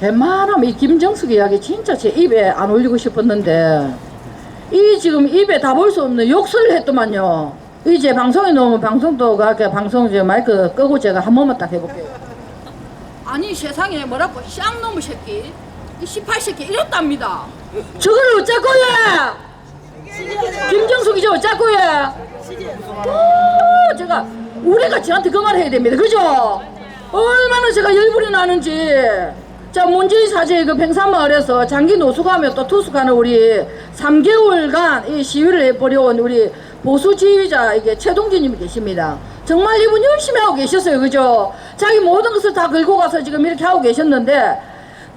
웬만하면 이 김정숙 이야기 진짜 제 입에 안 올리고 싶었는데 이 지금 입에 다 볼 수 없는 욕설을 했더만요. 이제 방송에 나오면 방송도 그렇게 방송 이제 마이크 끄고 제가 한 번만 딱 해볼게요. 아니 세상에 뭐라고 쌍놈의 새끼 이 18새끼 이렇답니다. 저거를 어쩌고야? 김정숙이죠 어쩌고야? 오, 제가 우리가 저한테 그 말을 해야 됩니다. 그죠? 얼마나 제가 열불이 나는지. 자, 문재인 사제의 그 팽산마을에서 장기 노숙하며 또 투숙하는 우리 3개월간 이 시위를 해버려온 우리 보수 지휘자 이게 최동진님이 계십니다. 정말 이분 열심히 하고 계셨어요. 그죠? 자기 모든 것을 다 긁고 가서 지금 이렇게 하고 계셨는데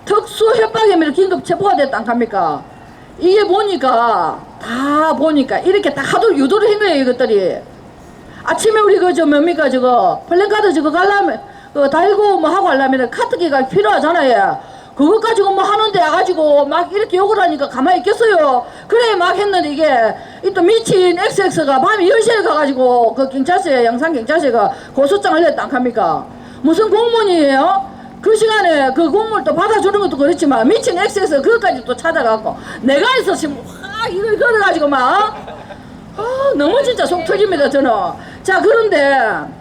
특수 협박혐의로 긴급 체포가 됐다 안 합니까? 이게 보니까 다 보니까 이렇게 다 하도 유도를 한 거예요 이것들이 아침에 우리 그저 뭡니까 저거 플랜카드 저거 갈라면 그 달고 뭐 하고 하려면 카트기가 필요하잖아요. 그것 가지고 뭐 하는데 와가지고 막 이렇게 욕을 하니까 가만히 있겠어요? 그래 막 했는데 이게 이또 미친 XX가 밤에 10시에 가가지고 그 경찰서에 영상 경찰서가 고소장을 냈다. 안 합니까? 무슨 공무원이에요? 그 시간에 그 공무를 또 받아주는 것도 그렇지만 미친 XX 그것까지 또 찾아갖고 내가 있었으면 와 이걸 걸어가지고 막. 아, 너무 진짜 속 터집니다 저는. 자 그런데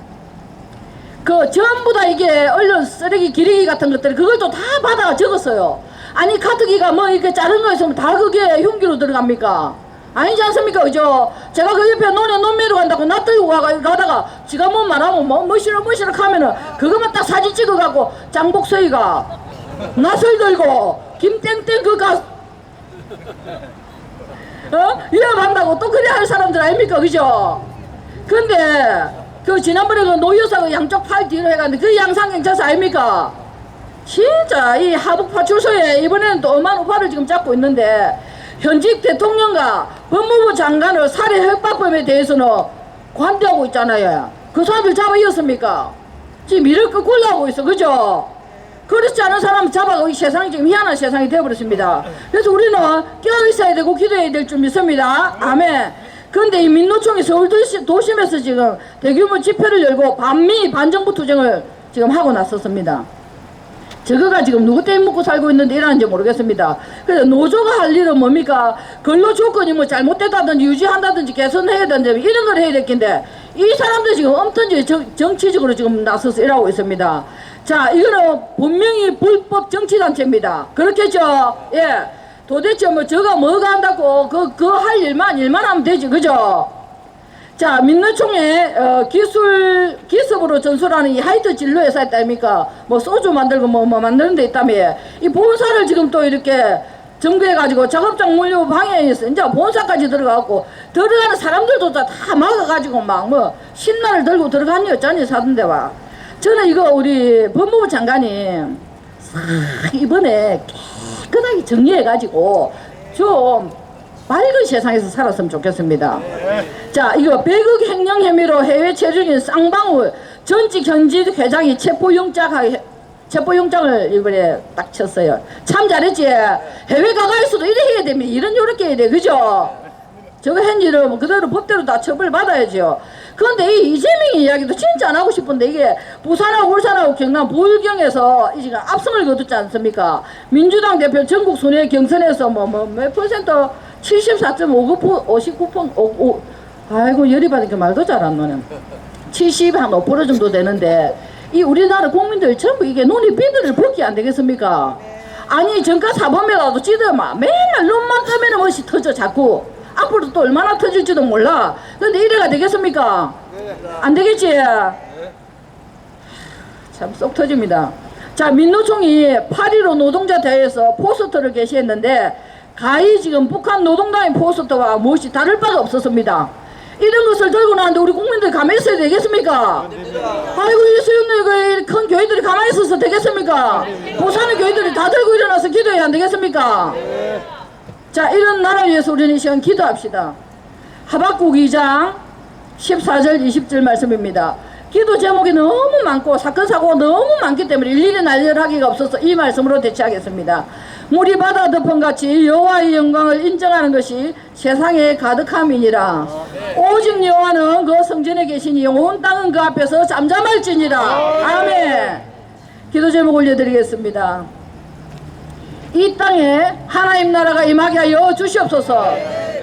그 전부 다 이게 언론 쓰레기 기레기 같은 것들 그걸 또 다 받아 적었어요. 아니 카트기가 뭐 이렇게 자른 거 있으면 다 그게 흉기로 들어갑니까? 아니지 않습니까? 그죠? 제가 그 옆에 논에 논매로 간다고 놔두고 가다가 지가 뭐 말하면 뭐 뭐시러 뭐시러 하면은 그것만 딱 사진 찍어갖고 장복서이가 낯을 들고 김땡땡 그가 어? 위협한다고 또 그래 할 사람들 아닙니까? 그죠? 근데 그 지난번에 그 노여사 그 양쪽 팔 뒤로 해갔는데 그 양상경찰서 아닙니까 진짜 이 하북 파출소에 이번에는 또 엄한 우파를 지금 잡고 있는데 현직 대통령과 법무부 장관을 살해 협박범에 대해서는 관대하고 있잖아요. 그 사람들 잡아 이었습니까? 지금 이를 끄고 하고 있어, 그죠? 그렇지 않은 사람 잡아가 이 세상이 지금 희한한 세상이 되어버렸습니다. 그래서 우리는 깨어 있어야 되고 기도해야 될 줄 믿습니다. 아멘. 그런데 이 민노총이 서울 도심에서 지금 대규모 집회를 열고 반미 반정부 투쟁을 지금 하고 나섰습니다. 저거가 지금 누구 때문에 먹고 살고 있는데 이러는지 모르겠습니다. 그래서 노조가 할 일은 뭡니까? 근로 조건이 뭐 잘못됐다든지 유지한다든지 개선해야 되는데 이런 걸 해야 될 텐데 이 사람들 지금 정, 정치적으로 지금 나서서 일하고 있습니다. 자, 이거는 분명히 불법 정치단체입니다. 그렇겠죠? 예. 도대체 뭐 저가 뭐가 한다고 그, 그 할 일만, 일만 하면 되지. 그죠? 자, 민노총의 어, 기술 기습으로 전술하는 이 하이트 진로 회사 있다 아닙니까? 뭐 소주 만들고 뭐, 뭐 만드는 데 있다며. 이 본사를 지금 또 이렇게 점거해가지고 작업장 물류 방해해서 이제 본사까지 들어가고 들어가는 사람들도 다, 다 막아가지고 막 뭐 신나를 들고 들어가니 어쩌니 사던데 와. 저는 이거 우리 법무부 장관이 싹 이번에 깨끗하게 정리해가지고 좀 맑은 세상에서 살았으면 좋겠습니다. 자, 이거 배극 횡령 혐의로 해외 체류인 쌍방울 전직 현직 회장이 체포영장 체포영장을 이번에 딱 쳤어요. 참 잘했지. 해외 가가있어도 이래 해야 됩니다. 이런 요렇게 해야 돼. 그죠? 저거 한 일은 뭐 그대로 법대로 다 처벌 받아야죠. 그런데 이 이재명 이야기도 진짜 안 하고 싶은데 이게 부산하고 울산하고 경남 보울경에서 이 지금 압승을 거뒀지 않습니까? 민주당 대표 전국 순회 경선에서 뭐 뭐 몇 퍼센트 74.59% 59% 오, 오, 아이고 열이 받으니까 말도 잘 안 나네. 70한5% 정도 되는데 이 우리나라 국민들 전부 이게 눈이 비늘을 벗기 안 되겠습니까? 아니 정가 사범이라도 찌더만 맨날 눈만 뜨면 멋이 터져 자꾸 앞으로 또 얼마나 터질지도 몰라 근데 이래가 되겠습니까? 안 되겠지? 참 쏙 터집니다 자 민노총이 8.15 노동자 대회에서 포스터를 게시했는데 가히 지금 북한 노동당의 포스터와 무엇이 다를 바가 없었습니다 이런 것을 들고 나왔는데 우리 국민들 가만히 있어야 되겠습니까? 아이고 이 수영들 그큰 교회들이 가만히 있어서 되겠습니까? 부산의 교회들이 다 들고 일어나서 기도해야 안 되겠습니까? 자 이런 나라 위해서 우리는 이 시간 기도합시다. 하박국 2장 14절 20절 말씀입니다. 기도 제목이 너무 많고 사건 사고가 너무 많기 때문에 일일이 날려하기가 없어서 이 말씀으로 대체하겠습니다. 물이 바다 덮은같이 여호와의 영광을 인정하는 것이 세상에 가득함이니라. 오직 여호와는 그 성전에 계시니 온 땅은 그 앞에서 잠잠할지니라. 아멘. 기도 제목 올려드리겠습니다. 이 땅에 하나님 나라가 임하게 하여 주시옵소서.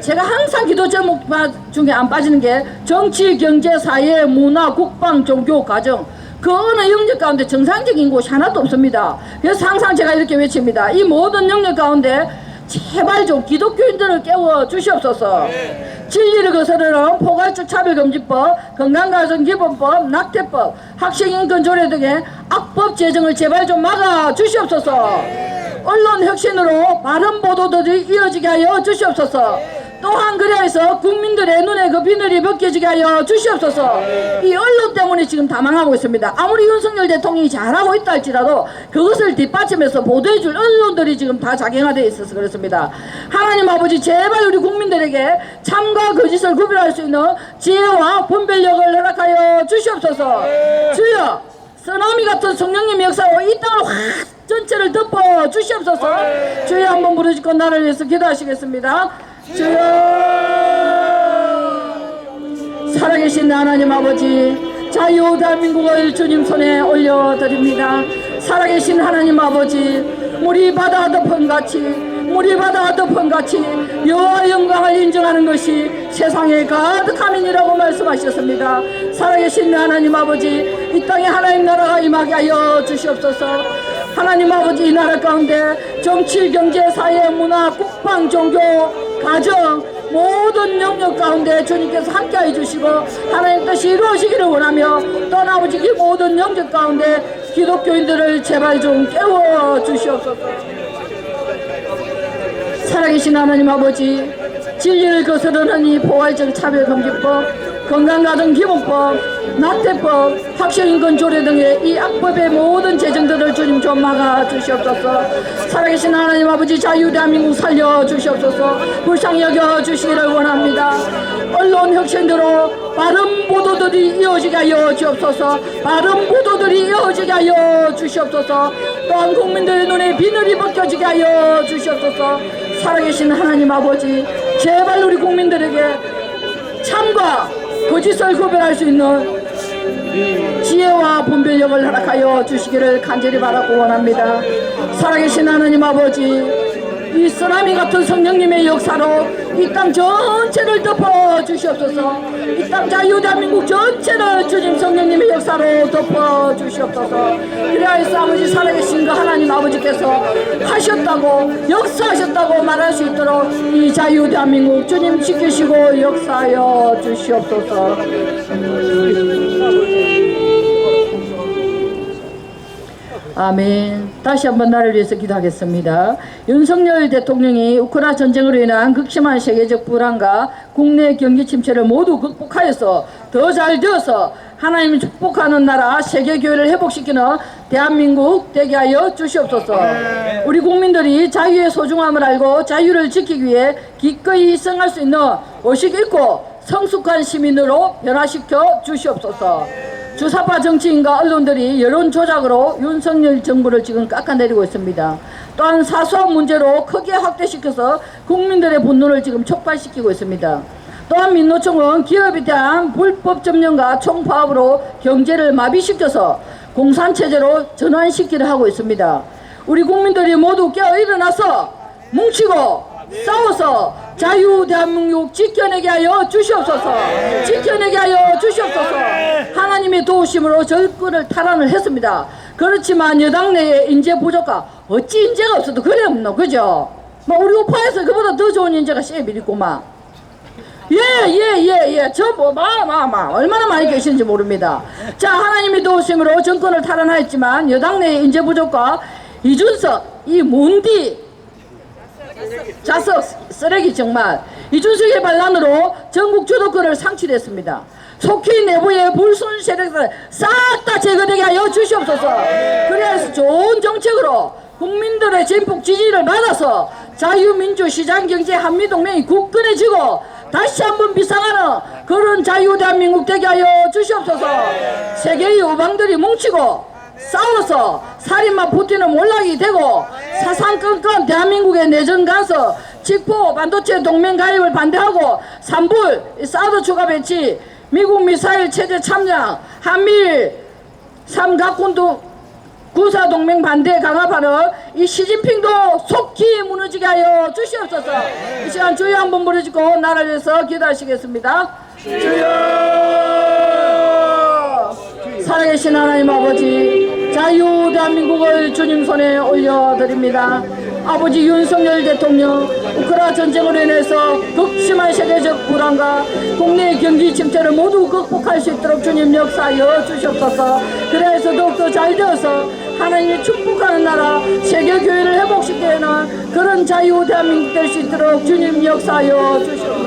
제가 항상 기도 제목 바- 중에 안 빠지는 게 정치, 경제, 사회, 문화, 국방, 종교, 가정 그 어느 영역 가운데 정상적인 곳이 하나도 없습니다. 그래서 항상 제가 이렇게 외칩니다. 이 모든 영역 가운데 제발 좀 기독교인들을 깨워 주시옵소서. 진리를 거스르는 포괄적 차별금지법, 건강가정기본법, 낙태법, 학생인권 조례 등의 악법 제정을 제발 좀 막아 주시옵소서. 언론 혁신으로 바른 보도들이 이어지게 하여 주시옵소서. 또한 그래서 국민들의 눈에 그 비늘이 벗겨지게 하여 주시옵소서. 이 언론 때문에 지금 다 망하고 있습니다. 아무리 윤석열 대통령이 잘하고 있다 할지라도 그것을 뒷받침해서 보도해줄 언론들이 지금 다 작용화되어 있어서 그렇습니다. 하나님 아버지 제발 우리 국민들에게 참과 거짓을 구별할 수 있는 지혜와 분별력을 허락하여 주시옵소서. 주여 쓰나미 같은 성령님의 역사로 이 땅을 확 전체를 덮어 주시옵소서. 주여 한번 부르짖고 나를 위해서 기도하시겠습니다. 주여 살아계신 하나님 아버지 자유 대한민국을 주님 손에 올려드립니다. 살아계신 하나님 아버지 우리 바다 덮은 같이 우리 바다 덮은 같이 여호와 영광을 인정하는 것이 세상에 가득함이니라고 말씀하셨습니다. 살아계신 하나님 아버지 이 땅에 하나님 나라가 임하게 하여 주시옵소서. 하나님 아버지 이 나라 가운데 정치, 경제, 사회, 문화, 국방, 종교, 가정 모든 영역 가운데 주님께서 함께해 주시고 하나님 뜻이 이루어지기를 원하며 또 아버지 이 모든 영역 가운데 기독교인들을 제발 좀 깨워 주시옵소서. 살아계신 하나님 아버지 진리를 거스르는 이 포괄적 차별금지법 건강가정기본법 낙태법 학생인권 조례 등의 이 악법의 모든 재정들을 주님 좀 막아 주시옵소서. 살아계신 하나님 아버지 자유 대한민국 살려 주시옵소서. 불쌍히 여겨 주시기를 원합니다. 언론 혁신대로 바른 보도들이 이어지게 하여 주옵소서. 바른 보도들이 이어지게 하여 주시옵소서. 또한 국민들의 눈에 비늘이 벗겨지게 하여 주시옵소서. 살아계신 하나님 아버지 제발 우리 국민들에게 참과 거짓을 구별할 수 있는 지혜와 분별력을 허락하여 주시기를 간절히 바라고 원합니다. 살아계신 하나님 아버지 이 쓰나미 같은 성령님의 역사로 이 땅 전체를 덮어 주시옵소서. 이 땅 자유 대한민국 전체를 주님 성령님의 역사로 덮어 주시옵소서. 그리하여서 아버지 살아계신 그 하나님 아버지께서 하셨다고 역사하셨다고 말할 수 있도록 이 자유 대한민국 주님 지키시고 역사하여 주시옵소서 아멘. 다시 한번 나를 위해서 기도하겠습니다. 윤석열 대통령이 우크라 전쟁으로 인한 극심한 세계적 불안과 국내 경기 침체를 모두 극복하여서 더 잘 되어서 하나님이 축복하는 나라 세계 교회를 회복시키는 대한민국 되게 하여 주시옵소서. 우리 국민들이 자유의 소중함을 알고 자유를 지키기 위해 기꺼이 희생할 수 있는 의식 있고 성숙한 시민으로 변화시켜 주시옵소서. 주사파 정치인과 언론들이 여론 조작으로 윤석열 정부를 지금 깎아내리고 있습니다. 또한 사소한 문제로 크게 확대시켜서 국민들의 분노를 지금 촉발시키고 있습니다. 또한 민노총은 기업에 대한 불법 점령과 총파업으로 경제를 마비시켜서 공산체제로 전환시키려 하고 있습니다. 우리 국민들이 모두 깨어 일어나서 뭉치고 싸워서 자유 대한민국 지켜내게 하여 주시옵소서. 지켜내게 하여 주시옵소서. 하나님의 도우심으로 정권을 탈환을 했습니다. 그렇지만 여당 내에 인재 부족과 어찌 인재가 없어도 그래 없노 그죠? 뭐 우리 우파에서 그보다 더 좋은 인재가 세빌 있구만. 예, 예, 예, 예. 저, 뭐, 마, 마, 마. 얼마나 많이 계시는지 모릅니다. 자, 하나님의 도우심으로 정권을 탈환하였지만, 여당 내의 인재 부족과 이준석, 이 몬디, 자석, 쓰레기 정말. 이준석의 반란으로 전국 주도권을 상실했습니다. 속히 내부의 불순 세력을 싹다 제거되게 하여 주시옵소서. 그래서 좋은 정책으로 국민들의 진폭 지지를 받아서 자유민주 시장경제 한미동맹이 굳건해지고 다시 한번 비상하는 그런 자유 대한민국 되게 하여 주시옵소서. 세계의 우방들이 뭉치고 싸워서 살인마 푸틴은 몰락이 되고 사상건건 대한민국의 내전 가서 직포 반도체 동맹 가입을 반대하고 산불 사드 추가 배치 미국 미사일 체제 참여 한미일 삼각군도 구사 동맹 반대에 강압하는 이 시진핑도 속히 무너지게 하여 주시옵소서. 이 시간 주여 한번 부르시고 나라를 위해서 기도하시겠습니다. 주여 살아계신 하나님 아버지 자유 대한민국을 주님 손에 올려드립니다. 아버지 윤석열 대통령 우크라 전쟁으로 인해서 극심한 세계적 불안과 국내 경기 침체를 모두 극복할 수 있도록 주님 역사하여 주시옵소서. 그래서 더욱더 잘 되어서 하나님이 축복하는 나라 세계 교회를 회복시키는 그런 자유 대한민국 될 수 있도록 주님 역사하여 주시옵소서.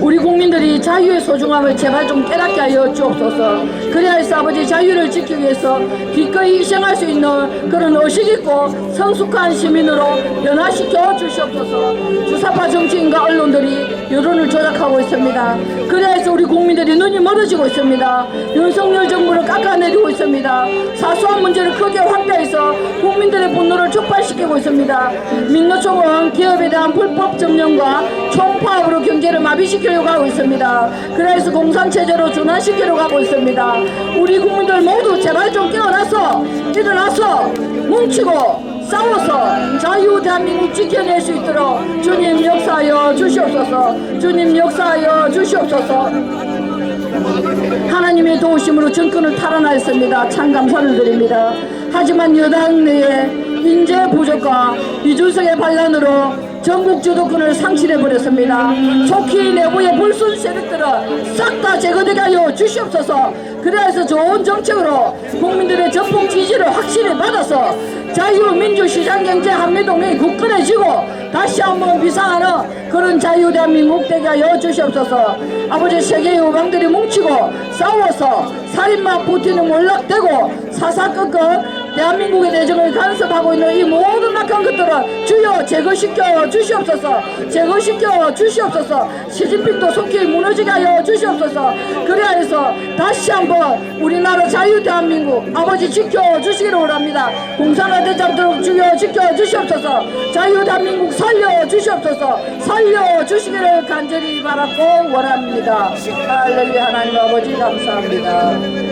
우리 국민들이 자유의 소중함을 제발 좀 깨닫게 하여 주옵소서. 그리하여서 아버지 자유를 지키기 위해서 기꺼이 희생할 수 있는 그런 의식 있고 성숙한 시민으로 변화시켜 주시옵소서. 주사파 정치인과 언론들이 여론을 조작하고 있습니다. 그래서 우리 국민들이 눈이 멀어지고 있습니다. 윤석열 정부를 깎아내리고 있습니다. 사소한 문제를 크게 확대해서 국민들의 분노를 촉발시키고 있습니다. 민노총은 기업에 대한 불법 점령과 총파업으로 경제를 마비시키려고 하고 있습니다. 그래서 공산체제로 전환시키려고 하고 있습니다. 우리 국민들 모두 제발 좀 깨어나서 일어나서 뭉치고 싸워서 자유 대한민국 지켜낼 수 있도록 주님 역사하여 주시옵소서 주님 역사하여 주시옵소서 하나님의 도우심으로 정권을 탈환하였습니다. 참 감사를 드립니다. 하지만 여당 내에 인재 부족과 이준석의 반란으로 전국 주도권을 상실해버렸습니다. 좋기 내부의 불순 세력들은 싹다 제거되게 하여 주시옵소서. 그래서 좋은 정책으로 국민들의 전폭 지지를 확실히 받아서 자유민주시장경제 한미동맹이 굳건해지고 다시 한번 비상하는 그런 자유 대한민국 되게 하여 주시옵소서. 아버지 세계 여왕들이 뭉치고 싸워서 살인마 푸틴이 몰락되고 사사건건 대한민국의 내정을 간섭하고 있는 이 모든 악한 것들을 주여 제거시켜 주시옵소서 제거시켜 주시옵소서. 시진핑도 속히 무너지게 하여 주시옵소서. 그래야해서 다시 한번 우리나라 자유 대한민국 아버지 지켜 주시기를 원합니다. 공산화 되지 않도록 주여 지켜 주시옵소서. 자유 대한민국 살려 주시옵소서. 살려 주시기를 간절히 바라고 원합니다. 할렐루야 하나님 아버지 감사합니다